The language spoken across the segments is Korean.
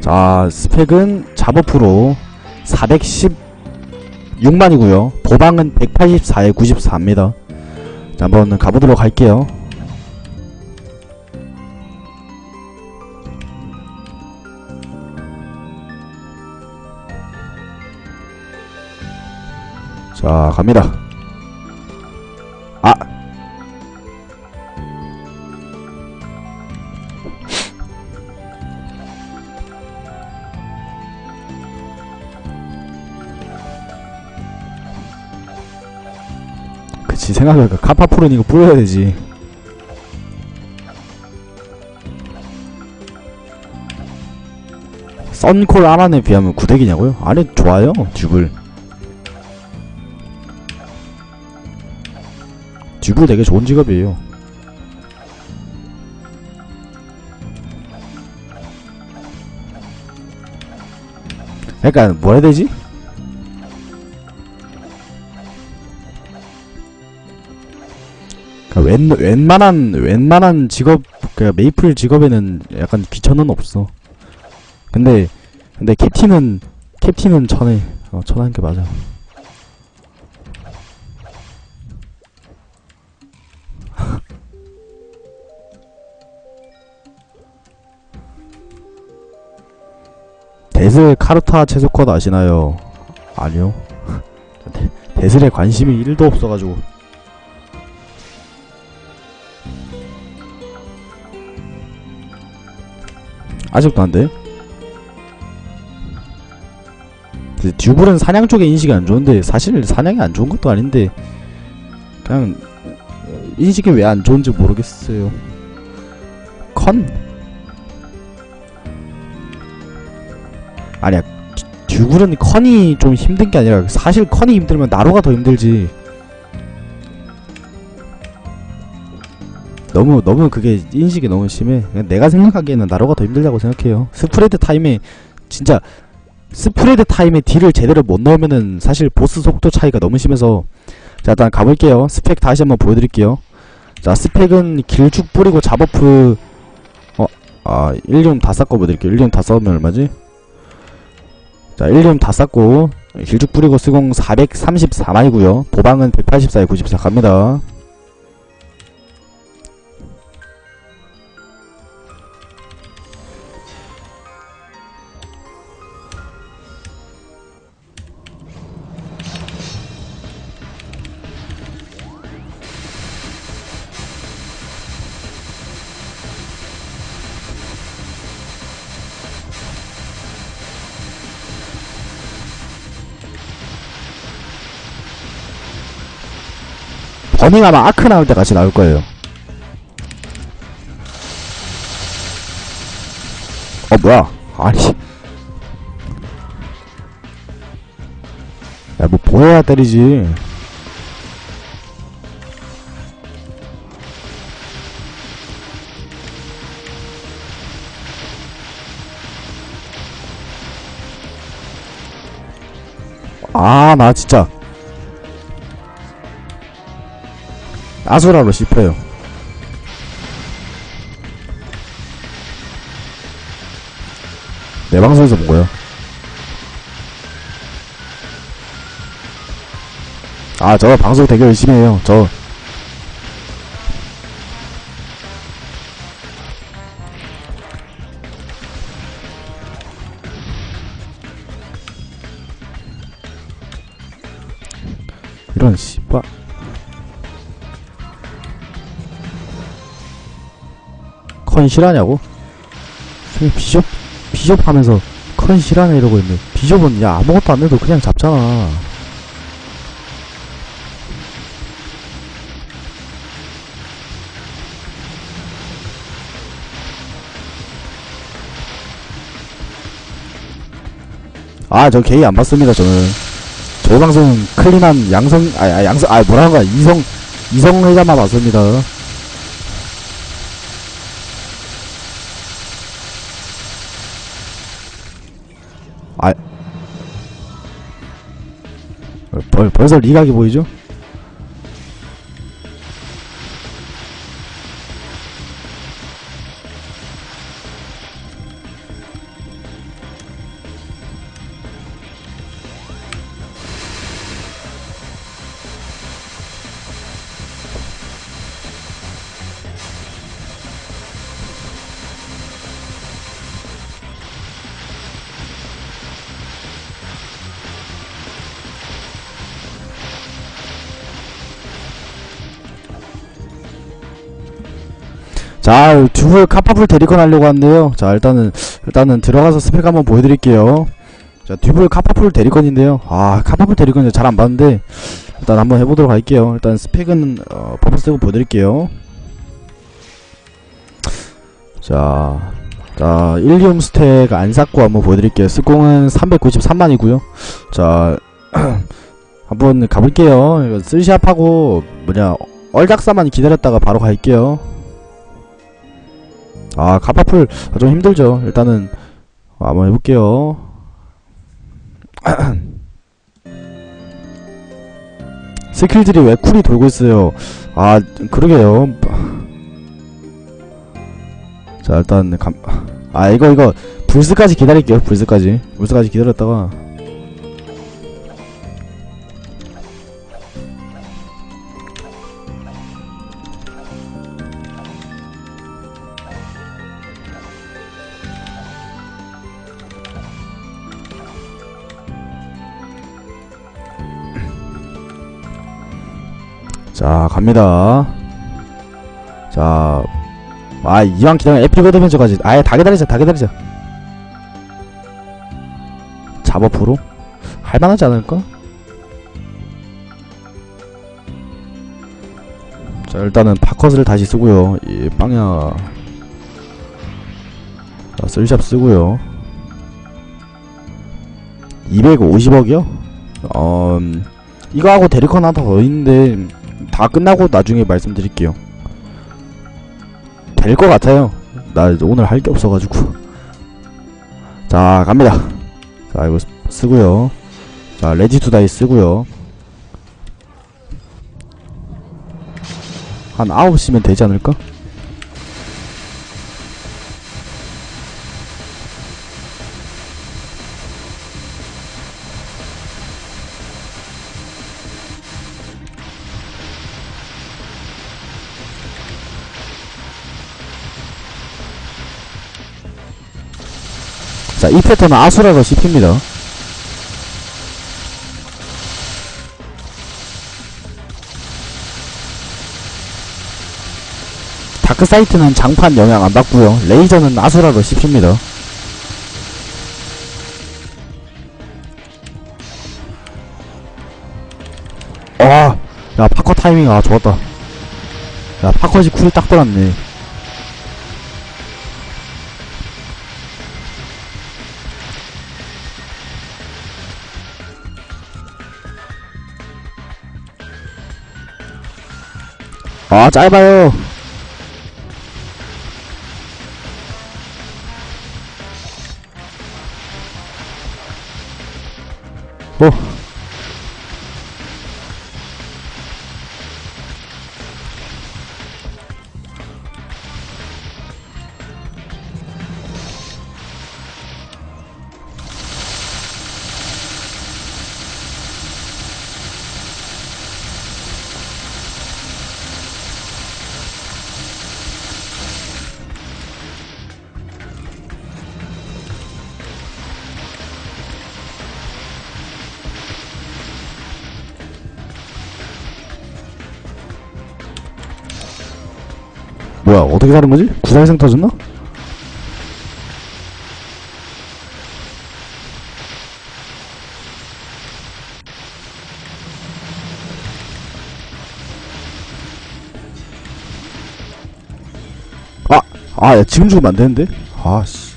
자 스펙은 잡어프로 416만이고요. 도방은 184에 94입니다. 자 한번 가보도록 할게요 자 갑니다. 아! 그치 생각해보니까 카파프로는 이거 뿌려야 되지. 썬콜 아란에 비하면 구덱이냐고요? 아니 좋아요 듀블 듀블 되게 좋은 직업이에요 약간 뭐라 해야 되지? 그러니까 웬, 웬만한 웬만한 직업 그 메이플 직업에는 약간 귀천은 없어. 근데 근데 캡틴은 캡틴은 천에 어, 천한 게 맞아. 데슬 카르타 채소컷 아시나요? 아니요. 데- 데슬에 관심이 1도 없어가지고. 아직도 안 돼? 근데 듀블은 사냥 쪽에 인식이 안 좋은데 사실 사냥이 안 좋은 것도 아닌데 그냥 인식이 왜 안 좋은지 모르겠어요. 컨? 아니야 듀- 듀블은 컨이 좀 힘든 게 아니라 사실 컨이 힘들면 나로가 더 힘들지. 너무 너무 그게 인식이 너무 심해. 내가 생각하기에는 나로가 더 힘들다고 생각해요. 스프레드 타임에 진짜 스프레드 타임에 딜을 제대로 못 넣으면은 사실 보스 속도 차이가 너무 심해서 자 일단 가볼게요. 스펙 다시 한번 보여드릴게요. 자 스펙은 길쭉 뿌리고 잡어프 어 아 1륨 다 쌓고 보여드릴게요. 1륨 다 쌓으면 얼마지? 자 1륨 다 쌓고 길쭉 뿌리고 수공 434만이고요. 도방은 184에 94 갑니다. 버닝 아마 아크 나올 때 같이 나올 거예요. 어 뭐야? 아니. 야 뭐 보여야 때리지. 아 나 진짜 아수라로 씹혀요. 내 방송에서 본 거야. 아, 저 방송 되게 열심히 해요. 저. 컨 실하냐고? 비숍 비숍 하면서 컨 실하네 이러고 있네. 비숍은 야 아무것도 안 해도 그냥 잡잖아. 아 저 게이 안 봤습니다 저는. 저 방송 클린한 양성 아, 아 양성 아 뭐라는 거야. 이성 이성 회자만 봤습니다 벌, 벌써 리각이 보이죠? 자, 듀블 카파풀 대리건 하려고 하는데요. 자, 일단은, 일단은 들어가서 스펙 한번 보여드릴게요. 자, 듀블 카파풀 대리건인데요. 아, 카파풀 대리건 잘 안 봤는데, 일단 한번 해보도록 할게요. 일단 스펙은, 어, 버프 쓰고 보여드릴게요. 자, 자, 일리움 스택 안 샀고 한번 보여드릴게요. 스공은 393만이고요. 자, 한번 가볼게요. 이거 쓸샵하고, 뭐냐, 얼작사만 기다렸다가 바로 갈게요. 아 카파풀 아, 좀 힘들죠. 일단은 아, 한번 해볼게요. 스킬들이 왜 쿨이 돌고 있어요? 아 그러게요. 자 일단 감... 아 이거 이거. 불스까지 기다릴게요 불스까지. 불스까지 기다렸다가 갑니다. 자 아 이왕 기다려 에픽 어드벤처까지. 아예 다 기다리자 다 기다리자. 잡어프로? 할만하지 않을까? 자 일단은 파컷을 다시 쓰고요. 이 빵야. 자 쓸샵 쓰고요. 250억이요? 어... 음, 이거 하고 데리컨 하나 더 있는데 다 끝나고 나중에 말씀드릴게요. 될 것 같아요. 나 오늘 할 게 없어가지고. 자, 갑니다. 자, 이거 쓰- 쓰고요. 자, 레디 투 다이 쓰고요. 한 9시면 되지 않을까? 자, 이 패턴은 아수라가 씹힙니다. 다크사이트는 장판 영향 안 받고요. 레이저는 아수라로 씹힙니다. 와, 야 파커 타이밍 아 좋았다. 야 파커지 쿨이 딱 돌았네. 아 짧아요. 어. 뭐야 어떻게 다른 거지? 구살생 터졌나? 아! 아, 야, 지금 죽으면 안 되는데? 아, 씨.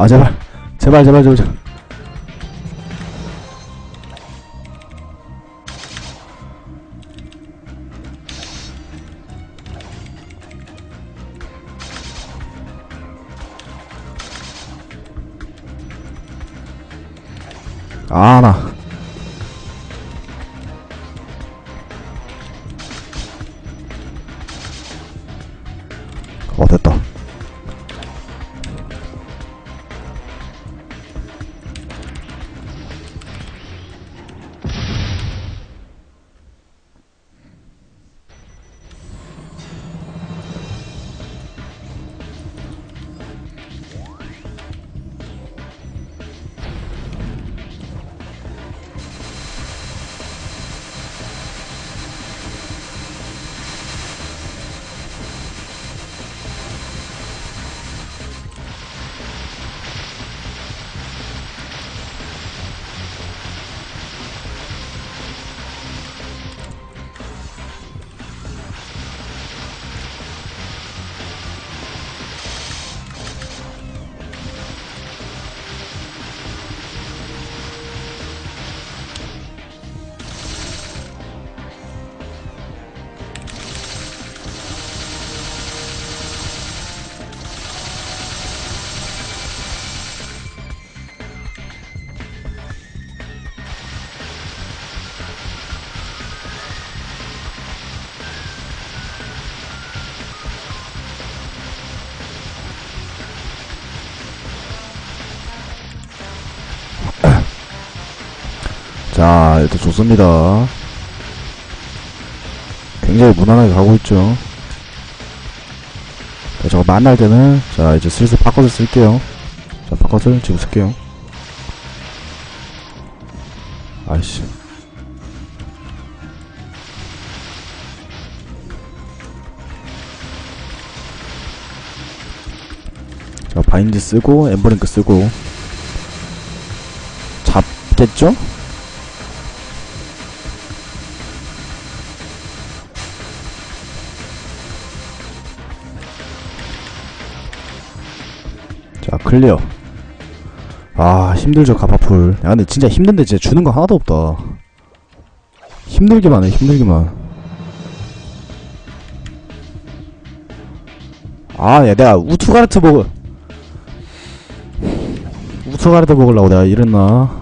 아, 제발. 제발, 제발, 제발, 제발. 아, 나. 어, 됐다. 자, 일단 좋습니다. 굉장히 무난하게 가고 있죠. 자, 저거 만날 때는, 자, 이제 슬슬 바꿔서 쓸게요. 자, 바꿔서 지금 쓸게요. 아이씨. 자, 바인드 쓰고, 엠버링크 쓰고. 잡겠죠? 클리어. 아 힘들죠 가파풀. 야 근데 진짜 힘든데 진짜 주는 거 하나도 없다. 힘들기만 해 힘들기만. 아 야 내가 우투가르트 먹을 우투가르트 먹으려고 내가 이랬나